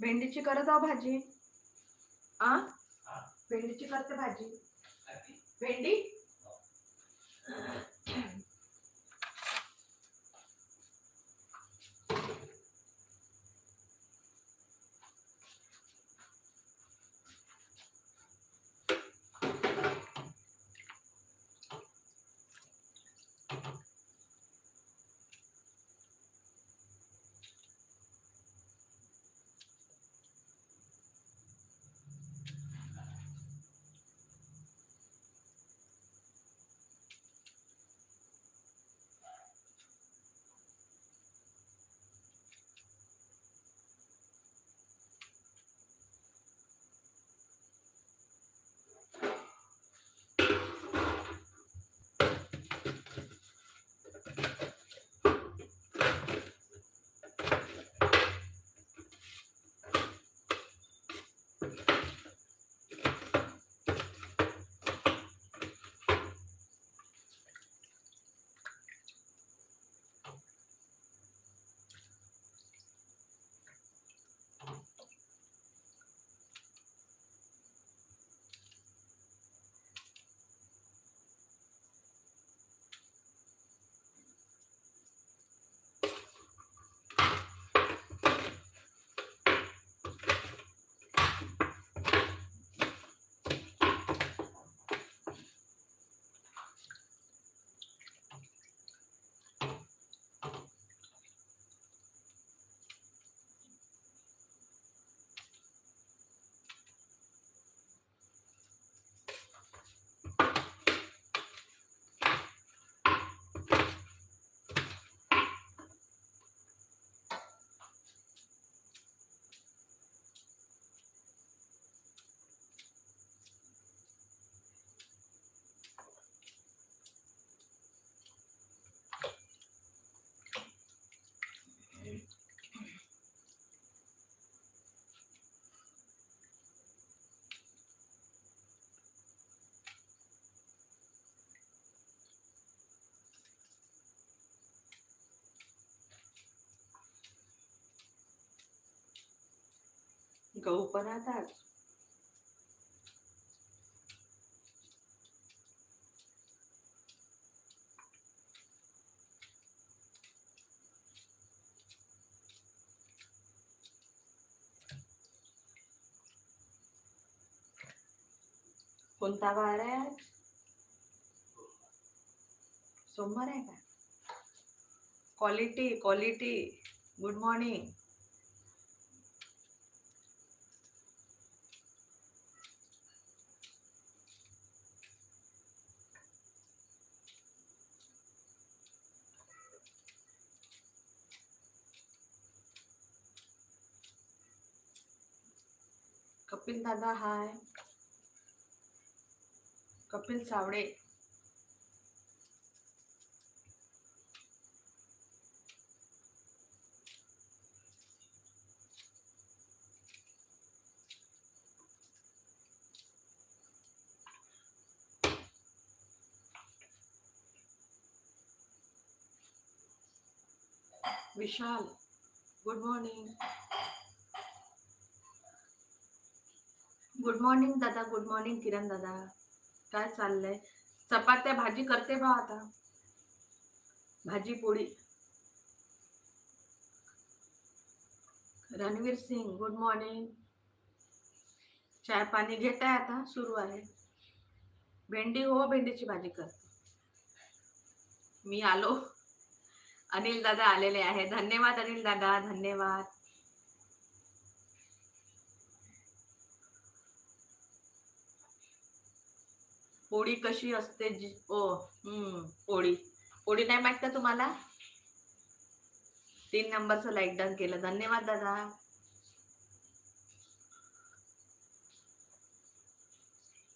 भेंडीची करत आहो भाजी. आ? भेंडीची करते भाजी. भेंडी? गहू पण आता कोणता वार आहे आज? सोमवार आहे का? Quality quality good morning Kapil दादा hi. Kapil Sawade Vishal good morning good morning दादा. गुड मॉर्निंग किरण दादा. काय चाललंय? चपात्या भाजी करते बा आता. भाजी पोळी. रणवीर सिंग गुड मॉर्निंग चाय पाणी घेत आहे आता? सुरू आहे. भेंडी हो भेंडीची भाजी करते. मी आलो. अनिल दादा आलेले आहे. धन्यवाद अनिल दादा. धन्यवाद. पोळी कशी असते जी ओ हम्म पोळी. पोळी नाही माहीत का तुम्हाला? तीन नंबरचं लाईक डन केलं. धन्यवाद दादा.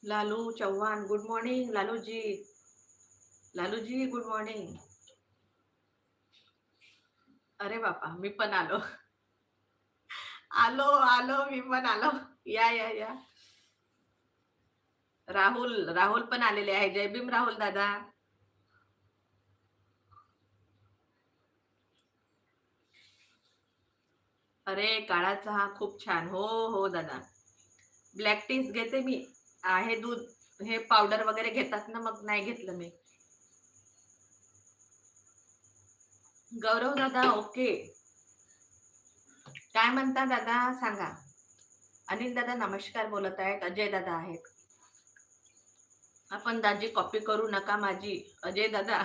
Lalu Chavan good morning Laluji. Laluji good morning अरे बापा मी पण आलो. आलो आलो मी पण आलो. या या या. राहुल राहुल पण आलेले आहे. जय भीम राहुल दादा. अरे काळा चहा खूप छान. हो हो दादा. ब्लॅक टीच घेते मी. आहे दूध. हे पावडर वगैरे घेतात ना मग नाही घेतलं मी. गौरव दादा ओके काय म्हणता दादा? सांगा. अनिल दादा नमस्कार बोलत आहेत. अजय दादा आहेत. आपण दाजी कॉपी करू नका माझी. अजय दादा.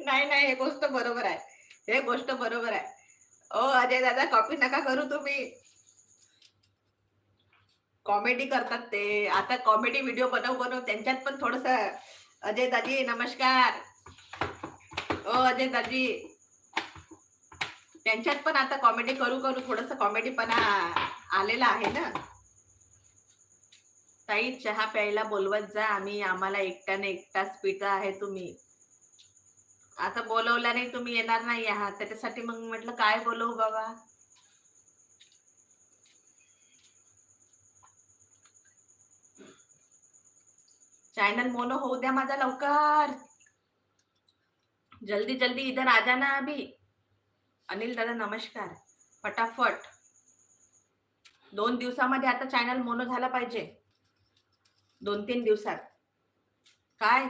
नाही नाही हे गोष्ट बरोबर आहे. हे गोष्ट बरोबर आहे. ओ अजय दादा कॉपी नका करू तुम्ही. कॉमेडी करतात ते. आता कॉमेडी व्हिडिओ बनव बनव. त्यांच्यात पण थोडस अजय दाजी नमस्कार. ओ अजय दाजी. त्यांच्यात पण आता कॉमेडी करू करू. थोडस कॉमेडी पण आलेला आहे ना? ताई चहा प्यायला बोलवत जा. आम्ही आम्हाला एकट्याने एकटाच पिता आहे तुम्ही. आता बोलवल्याने नाही तुम्ही येणार नाही आहात. त्याच्यासाठी मग म्हटलं काय बोलवू बाबा? चॅनल मोनो होऊ द्या माझा लवकर. जल्दी जल्दी इधर आ जाना अभी अनिल दादा नमस्कार. फटाफट. दोन दिवसामध्ये आता चॅनल मोनो झाला पाहिजे. दोन तीन दिवसात. काय?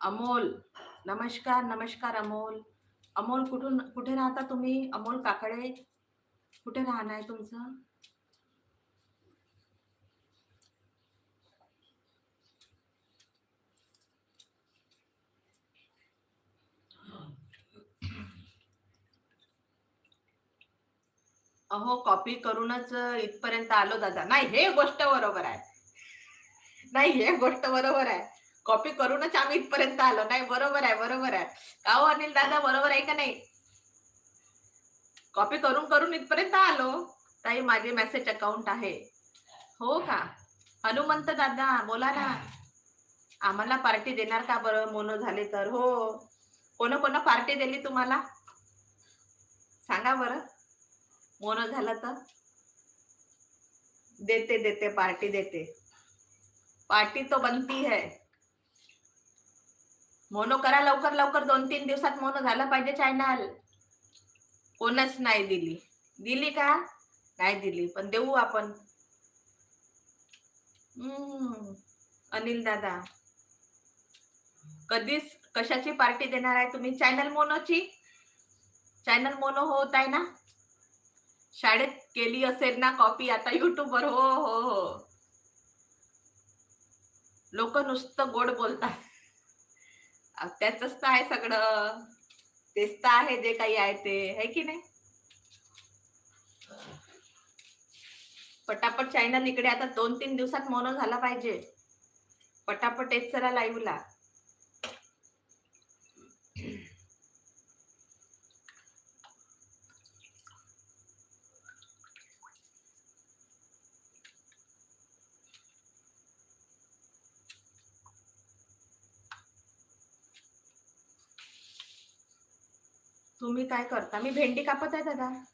अमोल नमस्कार नमस्कार अमोल. अमोल कुठून कुठे राहता तुम्ही? अमोल काकडे. कुठे राहणार आहे तुमचं? अहो कॉपी करूनच इथपर्यंत आलो दादा. नाही हे गोष्ट बरोबर आहे. नाही हे गोष्ट बरोबर आहे. कॉपी करूनच आम्ही इथपर्यंत आलो. नाही बरोबर आहे बरोबर आहे. का हो अनिल दादा बरोबर आहे का नाही? कॉपी करून करून इथपर्यंत आलो. ताई माझे मेसेज अकाउंट आहे. हो का? हनुमंत दादा बोला ना. आम्हाला पार्टी देणार का बरं? मोनो झाले तर. हो. कोण कोण पार्टी दिली तुम्हाला? सांगा बरं. मोनो झालं तर? देते देते पार्टी देते. पार्टी तो बनती है. मोनो करा लवकर लवकर. दोन तीन दिवसात मोनो झालं पाहिजे चॅनल कोणच नाही दिली. दिली का? नाही दिली पण देऊ आपण. हम्म अनिल दादा. कधीच कशाची पार्टी देणार आहे तुम्ही? चॅनल मोनोची? चॅनल मोनो होत आहे ना? शाळेत केली असेल ना कॉपी आता युट्यूबवर हो हो हो. लोक नुसतं गोड बोलतात. त्याच तर आहे सगळं. तेच तर आहे जे काही आहे ते. है की नाही? पटापट चॅनल इकडे आता दोन तीन दिवसात मोनो झाला पाहिजे. पटापट येत चला लाईव्हला तुम्ही काय करता? मी भेंडी कापत आहे दादा.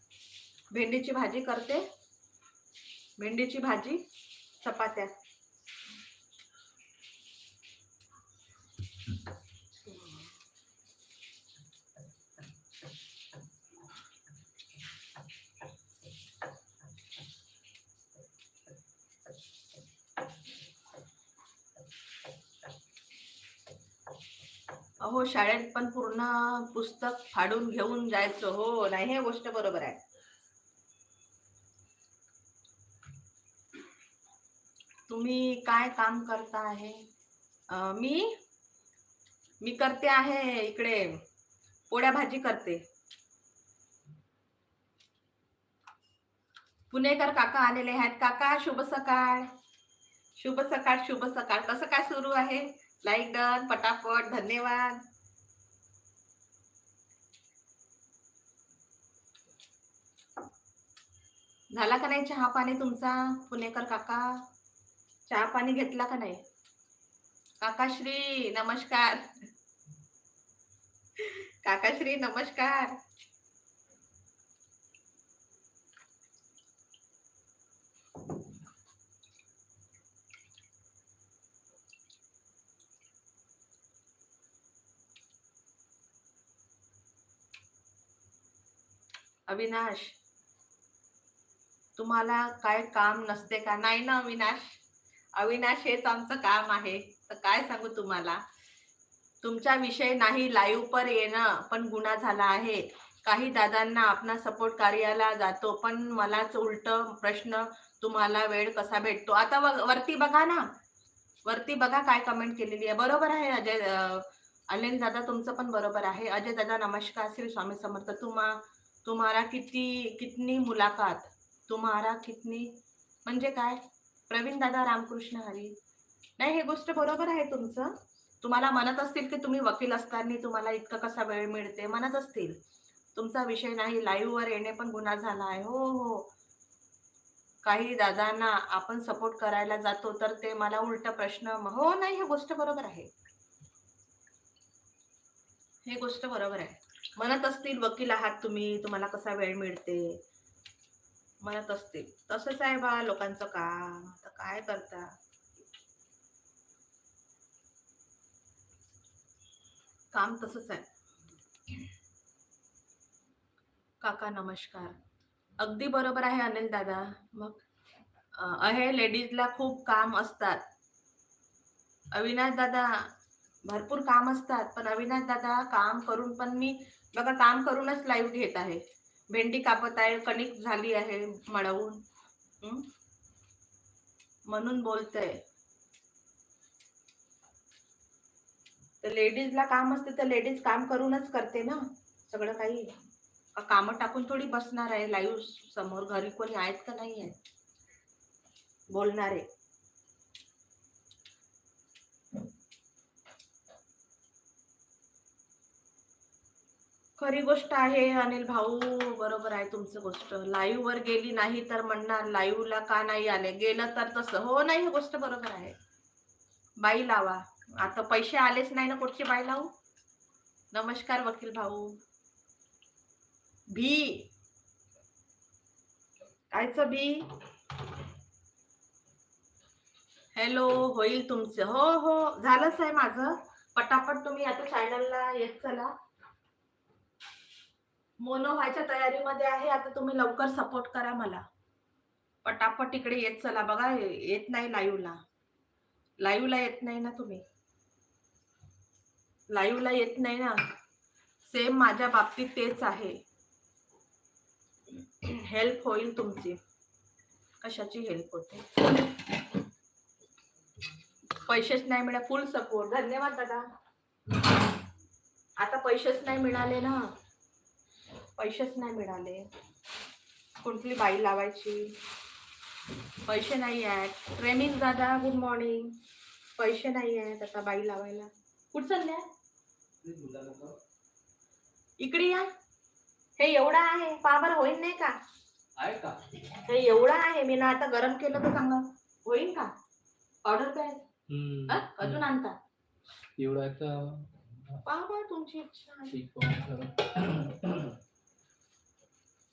भेंडीची भाजी करते. भेंडीची भाजी चपात्या. शाळेत पण पूर्ण पुस्तक फाडून घेऊन जायचं. हो नाही हे गोष्ट बरोबर आहे. तुम्ही काय काम करता आहे? मी? मी करते आहे इकडे. पोळ्या भाजी करते. पुणेकर काका आलेले आहेत. काका शुभ सकाळ. शुभ सकाळ शुभ सकाळ. कसं काय सुरू आहे? लाईक डन पटापट धन्यवाद. झाला का नाही चहा पाणी तुमचा पुणेकर काका? चहा पाणी घेतला का नाही? काकाश्री नमस्कार. काकाश्री नमस्कार. अविनाश. तुम्हाला काय काम नसते का? नाही ना अविनाश? अविनाश हेच आमचं काम आहे. तर काय सांगू तुम्हाला? तुमचा विषय नाही लाईव्ह पर येणं पण गुन्हा झाला आहे. काही दादांना आपला सपोर्ट कार्याला जातो पण मलाच उलट प्रश्न तुम्हाला वेळ कसा भेटतो? आता वरती बघा ना. वरती बघा काय कमेंट केलेली आहे. बरोबर आहे अजय अं, अनिल दादा तुमचं पण बरोबर आहे. अजय दादा नमस्कार. श्री स्वामी समर्थ. तुम्हा तुम्हाला किती कितनी मुलाखत तुम्हाला कितनी म्हणजे काय? प्रवीण दादा रामकृष्ण हरी. नाही हे गोष्ट बरोबर आहे तुमचं. तुम्हाला म्हणत असतील की तुम्ही वकील असताना तुम्हाला इतकं कसा वेळ मिळते? म्हणत असतील. तुमचा विषय नाही लाईव्हवर येणे पण गुन्हा झाला आहे. हो हो. काही दादांना आपण सपोर्ट करायला जातो तर ते मला उलट प्रश्न हो नाही हे गोष्ट बरोबर आहे. हे गोष्ट बरोबर आहे. म्हणत असतील वकील आहात तुम्ही तुम्हाला कसा वेळ मिळते? म्हणत असतील. तसंच आहे बा लोकांचं काम. आता काय करता? काम तसंच आहे. काका नमस्कार. अगदी बरोबर आहे अनिल दादा. मग अहे लेडीजला खूप काम असतात. अविनाश दादा भरपूर काम असतात. पण अविनाश दादा काम करून पण मी बघा काम करूनच लाईव्ह घेत आहे. भेंडी कापत आहे कणिक झाली आहे मळवून. म्हणून बोलतय. तर लेडीजला काम असते तर लेडीज काम करूनच करते ना सगळं काही. काम टाकून थोडी बसणार आहे लाईव्ह समोर घरी कोणी आहेत का नाही आहेत? बोलणारे. खरी गोष्ट आहे अनिल भाऊ. बरोबर आहे तुमचं गोष्ट. लाईव्ह वर गेली नाही तर म्हणणार लाईव्ह ला का नाही आले? गेलं तर तसं. हो नाही ही गोष्ट बरोबर आहे. बाई लावा. आता पैसे आलेच नाही ना कुठची बाई लावू? नमस्कार वकील भाऊ. भी. कायच भी? हॅलो होईल तुमचं. हो हो. झालंच आहे माझं. पटापट तुम्ही आता चॅनलला येत चला. मोनो व्हायच्या तयारीमध्ये आहे. आता तुम्ही लवकर सपोर्ट करा मला. पटापट इकडे येत चला बघा. येत नाही लाईव्हला लाईव्हला येत नाही ना तुम्ही. लाईव्हला येत नाही ना. सेम माझ्या बाबतीत तेच आहे. हेल्प होईल तुमची. कशाची हेल्प होते? पैसेच नाही मिळा फुल सपोर्ट धन्यवाद दादा. आता पैसेच नाही मिळाले ना. पैसेच नाही मिळाले. कुठली बाई लावायची? पैसे नाही आहेत. ट्रेनिंग दादा गुड मॉर्निंग पैसे नाही आहेत आता बाई लावायला. कुठं चालल्या इकडे या. हे एवढं आहे. पाबर होईल नाही का? हे एवढं आहे. मी ना आता गरम केलं तर चांगलं होईल का? ऑर्डर काय? अजून आणता? एवढं पाहा तुमची इच्छा.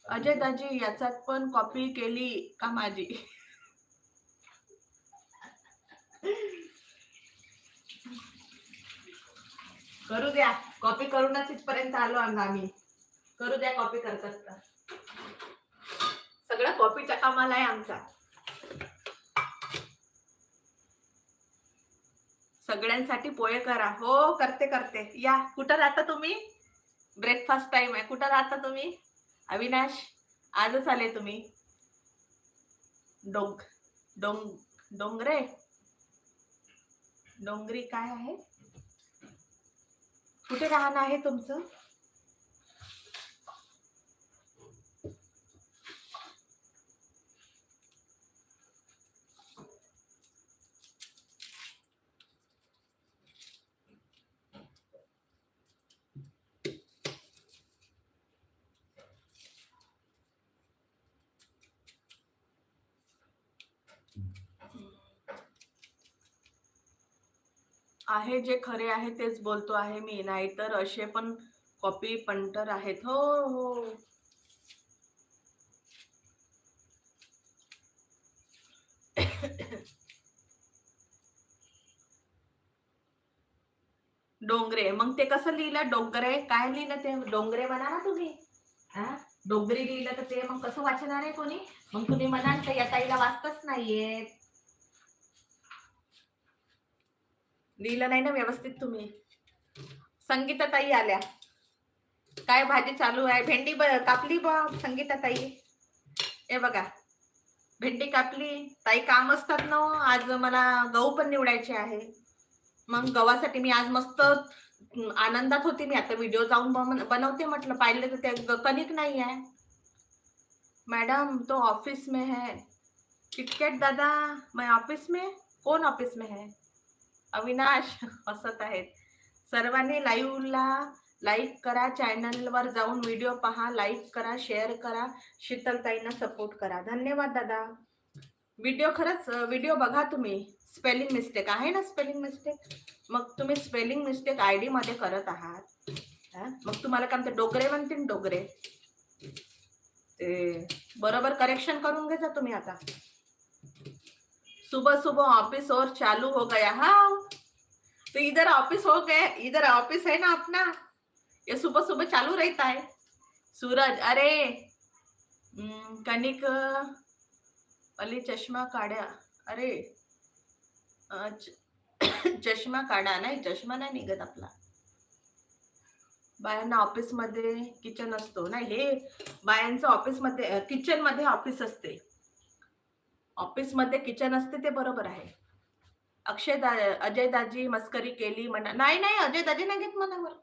अजय दाजी याच्यात पण कॉपी केली का माझी? करू द्या. कॉपी करूनच इथपर्यंत आलो आम्ही आम्ही. करू द्या कॉपी करतात तर. सगळ्या कॉपीच्या कामाला आहे आमचा. सगळ्यांसाठी पोहे करा. हो करते करते. या. कुठं राहता तुम्ही? ब्रेकफास्ट टाइम आहे. कुठं राहता तुम्ही? अविनाश आजच आले तुम्ही. डोंग डोंग डोंगरे? डोंगरी काय आहे? कुठे राहणं आहे तुमचं? आहे जे खरे आहे तेच बोलतो आहे मी. नाहीतर असे पण कॉपी पंटर आहेत. हो हो. डोंगरे. मग ते कसं लिहिलं? डोंगरे? काय लिहिलं ते? डोंगरे म्हणा ना तुम्ही. डोंगरी लिहिलं तर ते मग कसं वाचणार आहे कोणी? मग तुम्ही म्हणाल तर या ताईला वाचतच नाहीये. लिहिलं नाही ना व्यवस्थित तुम्ही. संगीता ताई आल्या. काय भाजी चालू आहे? भेंडी ब- कापली बा संगीता ताई हे बघा. भेंडी कापली. ताई काम असतात ना हो, आज मला गहू पण निवडायचे आहे. मग गव्हासाठी मी आज मस्त आनंदात होती मी. आता व्हिडिओ जाऊन बन- बनवते म्हटलं. पाहिलं तर ते ग- कणिक नाही आहे. मॅडम तो ऑफिस में है. किटकॅट दादा मैं ऑफिस में? कोण ऑफिस में है? अविनाश हसत आहेत. सर्वांनी लाईव्हला लाईक करा चॅनलवर जाऊन व्हिडिओ पहा लाईक करा शेअर करा शीतलताईंना सपोर्ट करा. धन्यवाद दादा. व्हिडिओ खरंच व्हिडिओ बघा तुम्ही. स्पेलिंग मिस्टेक आहे ना स्पेलिंग मिस्टेक? मग तुम्ही स्पेलिंग मिस्टेक आय डी मध्ये करत आहात. मग तुम्हाला काय म्हणते डोगरे म्हणते डोगरे. ते बरोबर करेक्शन करून घ्यायचा तुम्ही आता. सुबह सुबह ऑफिस और चालू हो गया। हाँ। तो इधर ऑफिस हो गए। इधर ऑफिस है ना अपना? ये सुबह सुबह चालू रहता है। सूरज अरे कनिक अली चष्मा काढ्या अरे चष्मा काढा नाही चष्मा नाही निघत आपला। बायांना ऑफिसमध्ये किचन असतो नाही हे? बायांचं ऑफिसमध्ये किचनमध्ये ऑफिस असते. ऑफिसमध्ये किचन असते ते बरोबर आहे. अक्षय दा अजय दाजी मस्करी केली म्हणा नाही नाही अजय दाजी नाही घेत मनावर.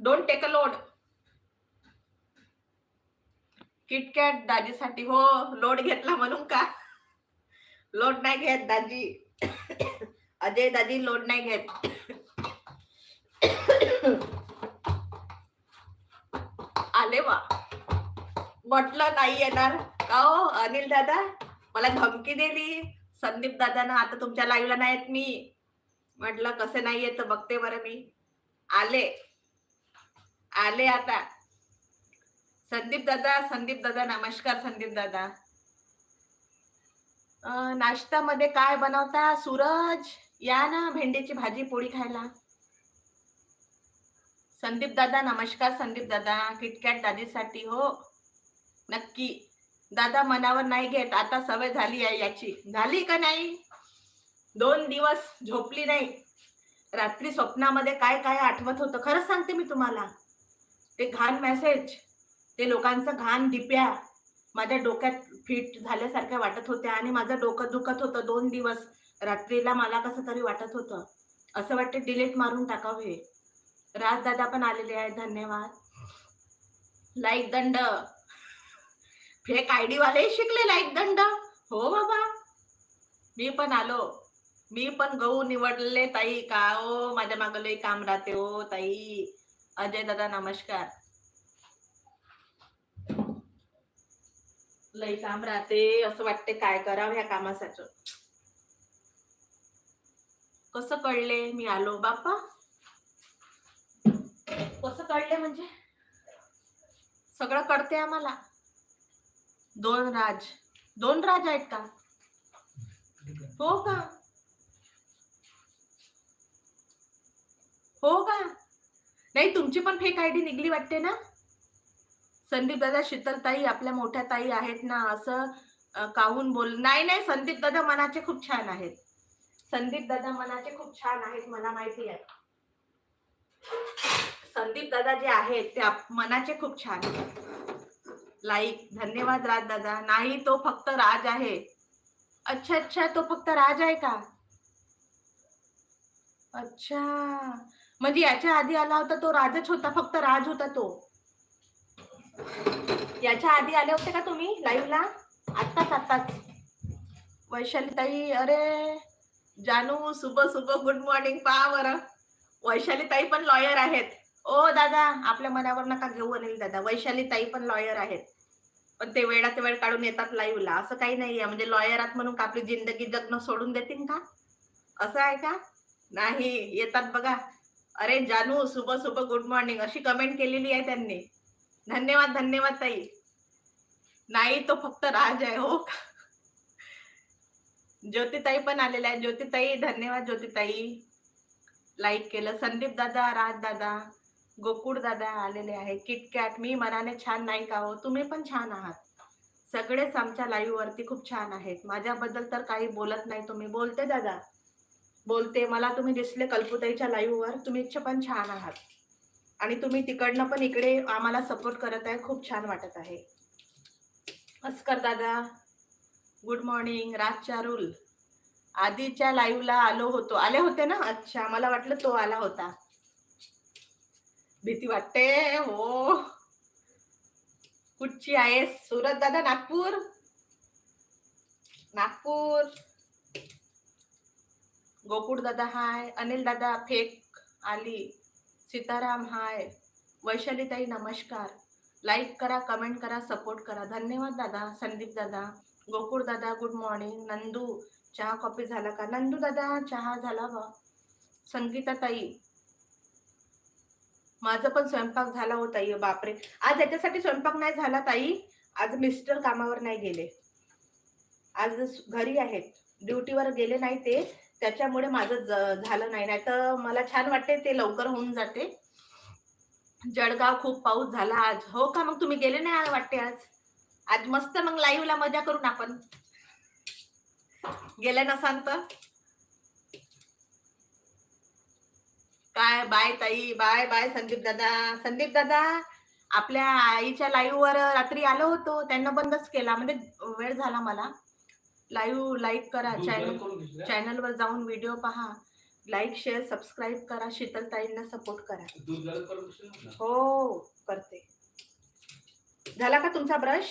Don't take a load KitKat दाजीसाठी हो लोड घेतला म्हणून का? लोड नाही घेत दाजी. अजय दाजी लोड नाही घेत. आले वा. म्हटलं नाही येणार. का हो अनिल दादा? मला धमकी दिली. संदीप दादानं आता तुमच्या लाईव्हला नाहीत मी. म्हटलं कसे नाही येत बघते बरं मी. आले. आले आता. संदीप दादा संदीप दादा नमस्कार संदीप दादा. नाश्त्यामध्ये काय बनवता? सूरज? या ना भेंडीची भाजी पोळी खायला. संदीप दादा नमस्कार संदीप दादा. किटकॅट दादीसाठी हो. नक्की. दादा मनावर नाही घेत आता सवय झाली आहे याची. झाली का नाही? दोन दिवस झोपली नाही. रात्री स्वप्नामध्ये काय काय आठवत होतं? खरंच सांगते मी तुम्हाला. ते घाण मेसेज ते लोकांचं घाण डिप्या माझ्या डोक्यात फिट झाल्यासारख्या वाटत होत्या आणि माझं डोकं दुखत होतं दोन दिवस. रात्रीला मला कसं तरी वाटत होतं. असं वाटतं डिलीट मारून टाकावं हे. राज दादा पण आलेले आहेत धन्यवाद. लाईक दंड. फेक आयडी वाले शिकलेला एक दंड? हो बाबा. मी पण आलो. मी पण गहू निवडले ताई. का ओ माझ्या मागं काम राहते ओ ताई. अजय दादा नमस्कार. लई काम राहते. असं वाटते काय करावं ह्या कामासाठी. कसं कळले? मी आलो बाप्पा. कसं कळले म्हणजे? सगळं कळते आम्हाला. दोन राज. दोन राज आहेत का? हो का? हो का? नाही तुमची पण फेक आयडी निघली वाटते ना? संदीप दादा शीतल ताई आपल्या मोठ्या ताई आहेत ना असं काहून बोल नाही नाही संदीप दादा मनाचे खूप छान आहेत. संदीप दादा मनाचे खूप छान आहेत मला माहिती आहे. संदीप दादा जे आहेत ते मनाचे खूप छान आहेत. लाईक धन्यवाद राज दादा. नाही तो फक्त राज आहे. अच्छा अच्छा तो फक्त राज आहे का? अच्छा. म्हणजे याच्या आधी आला होता तो राजच होता फक्त राज होता तो. याच्या आधी आले होते का तुम्ही लाईव्हला आत्ताच आत्ताच. वैशाली ताई अरे जानू सुबह सुबह गुड मॉर्निंग पहा बरं. वैशाली ताई पण लॉयर आहेत. ओ दादा आपल्या मनावर नका घेऊ अनिल दादा. वैशाली ताई पण लॉयर आहेत. पण ते वेळात वेळ काढून येतात लाईव्हला असं काही नाहीये. म्हणजे लॉयरात म्हणून का आपली जिंदगी जगणं सोडून देतील का? असं आहे का? नाही. येतात बघा. अरे जानू सुबह सुबह गुड मॉर्निंग अशी कमेंट केलेली आहे त्यांनी. धन्यवाद धन्यवाद ताई. नाही तो फक्त राज आहे हो. ज्योतिताई पण आलेल्या आहे ज्योतिताई धन्यवाद ज्योतिताई. लाईक केलं. संदीप दादा राज दादा. गोकुळ दादा आलेले आहे. किटकॅट मी मनाने छान नाही का हो तुम्ही पण छान आहात. सगळेच आमच्या लाईव्ह वरती खूप छान आहेत. माझ्याबद्दल तर काही बोलत नाही तुम्ही. बोलते दादा. बोलते. मला तुम्ही दिसले कल्पुताईच्या लाईव्ह वर. तुम्ही पण छान आहात. आणि तुम्ही तिकडनं पण इकडे आम्हाला सपोर्ट करत आहे. खूप छान वाटत आहे. अस्कर दादा गुड मॉर्निंग राज चारुल आधीच्या लाईव्हला आलो होतो. आले होते ना? अच्छा. मला वाटलं तो आला होता. भीती वाटते. हो. कुठची आहे? सुरत दादा नागपूर? नागपूर. गोकुळ दादा हाय अनिल दादा फेक आली सीताराम हाय वैशालीताई नमस्कार. लाईक करा कमेंट करा सपोर्ट करा. धन्यवाद दादा संदीप दादा गोकुळ दादा गुड मॉर्निंग नंदू चहा कॉफी झाला का? नंदू दादा चहा झाला बा. संगीता ताई माझं पण स्वयंपाक झाला हो ताई बापरे. आज याच्यासाठी स्वयंपाक नाही झाला ताई. आज मिस्टर कामावर नाही गेले. आज घरी आहेत. ड्युटीवर गेले नाही ते. त्याच्यामुळे माझं ज- झालं नाही. नाही तर मला छान वाटते ते लवकर होऊन जाते. जळगाव खूप पाऊस झाला आज. हो का? मग तुम्ही गेले नाही वाटते आज? आज मस्त मग लाईव्हला मजा करून आपण. गेले नसाल तर काय? बाय ताई बाय बाय संदीप दादा. संदीप दादा आपल्या आईच्या लाईव्ह वर रात्री आलो होतो. त्यांना बंदच केला. म्हणजे वेळ झाला मला. लाईव्ह लाईक करा. चॅनल घेतलं? चॅनलवर जाऊन व्हिडिओ पहा. लाईक शेअर सबस्क्राईब करा. शीतल ताईंना सपोर्ट करा? हो करते. झाला का तुमचा ब्रश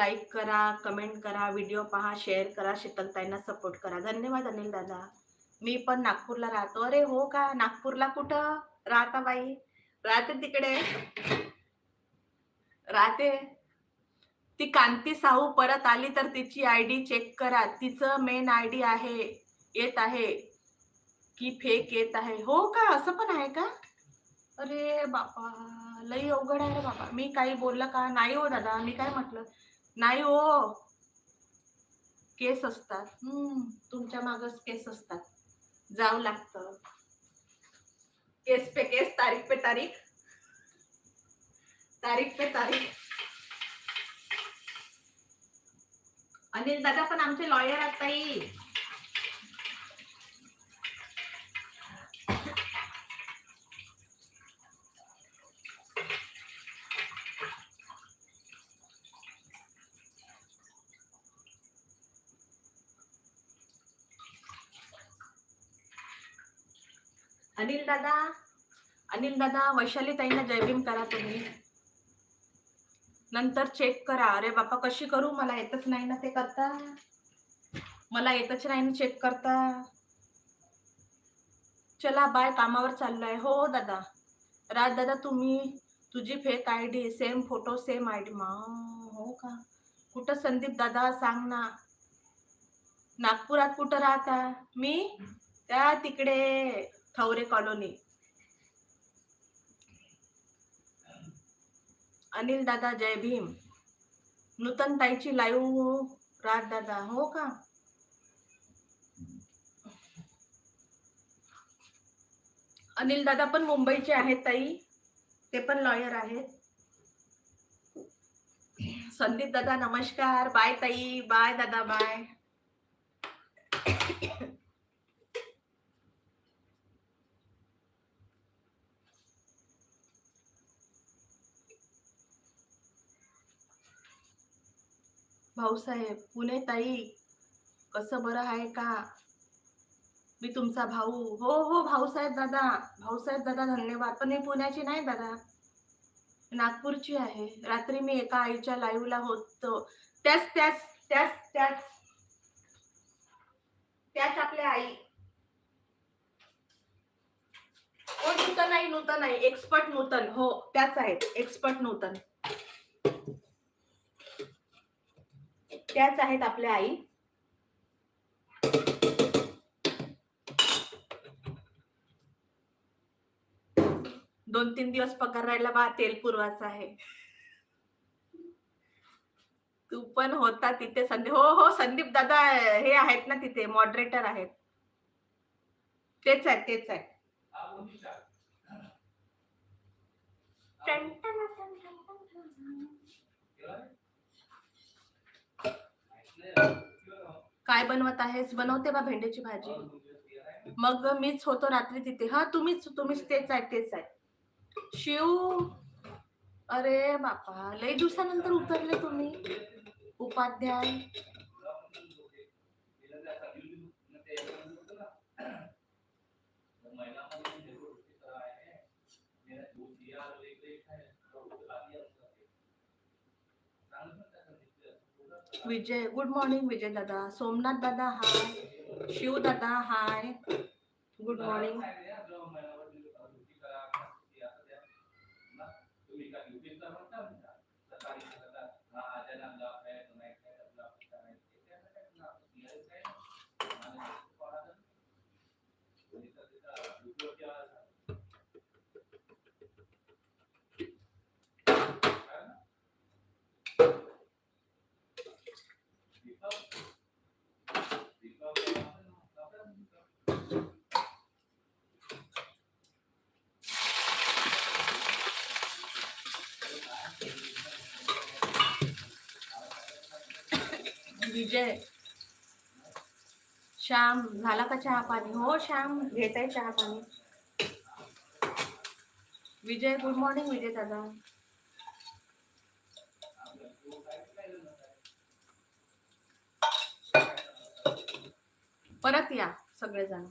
लाईक करा कमेंट करा व्हिडिओ पहा शेअर करा शीतलताईंना सपोर्ट करा. धन्यवाद अनिल दादा. मी पण नागपूरला राहतो. अरे हो का? नागपूरला कुठं? राहता बाई. राहते तिकडे. राहते. ती कांती साहू परत आली तर तिची आय डी चेक करा. तिचं मेन आय डी आहे येत आहे की फेक येत आहे. हो का? असं पण आहे का? अरे बापा. लई अवघड आहे रे बाबा मी काही बोललं का? नाही हो दादा. मी काय म्हटलं? नाही हो. केस असतात. हम्म तुमच्या मागच केस असतात. जावं लागतं. केस पे केस तारीख पे तारीख. तारीख पे तारीख. अनिल दादा पण आमचे लॉयर आता येईल अनिल दादा. अनिल दादा वैशाली ताईंना जयभीम करा तुम्ही. नंतर चेक करा. अरे बापा कशी करू? मला येतच नाही ना ते करता. मला येतच नाही ना चेक करता. चला बाय कामावर चाललाय. हो दादा. राज दादा तुम्ही तुझी fake I D same photo same I D हो का? कुठं संदीप दादा? सांग ना. नागपुरात कुठं राहता? मी? त्या तिकडे. थवरे कॉलोनी. अनिल दादा जय भीम. नूतन ताईची लाईव्ह हो, राज दादा. हो का? अनिल दादा पण मुंबईचे आहेत ताई. ते पण लॉयर आहेत. संदीप दादा नमस्कार. बाय ताई. बाय दादा बाय भाऊसाहेब पुणे ताई कसं बरं आहे का? मी तुमचा भाऊ. हो हो भाऊसाहेब दादा. भाऊसाहेब दादा धन्यवाद. पण मी पुण्याची नाही दादा. नागपूरची आहे. रात्री मी एका आईच्या लाईव्हला होतो. त्याच त्याच त्याच त्याच त्याच आपल्या आई. हो नूतन आई नूतन आई. एक्सपर्ट नूतन. हो त्याच आहेत. एक्सपर्ट नूतन. त्याच आहेत आपल्या आई. दोन तीन दिवस पगार राहिला बा तेल पुरवाचा आहे. तू पण होता तिथे संदीप हो हो संदीप दादा हे आहेत ना तिथे मॉडरेटर आहेत. तेच आहे तेच आहे काय बनवत आहेस? बनवते बा भेंडीची भाजी. मग मीच होतो रात्री तिथे. हा तुम्हीच तुम्हीच तेच आहे तेच आहे. शिव अरे बापा लई दिवसानंतर उतरले तुम्ही. उपाध्याय. विजय गुड मॉर्निंग विजय दादा सोमनाथ दादा हाय शिव दादा hi good morning Vijay. Shyam झाला का चहा पाणी? हो श्याम घेत आहे चहा पाणी. विजय गुड मॉर्निंग विजय दादा. परत या सगळेजण.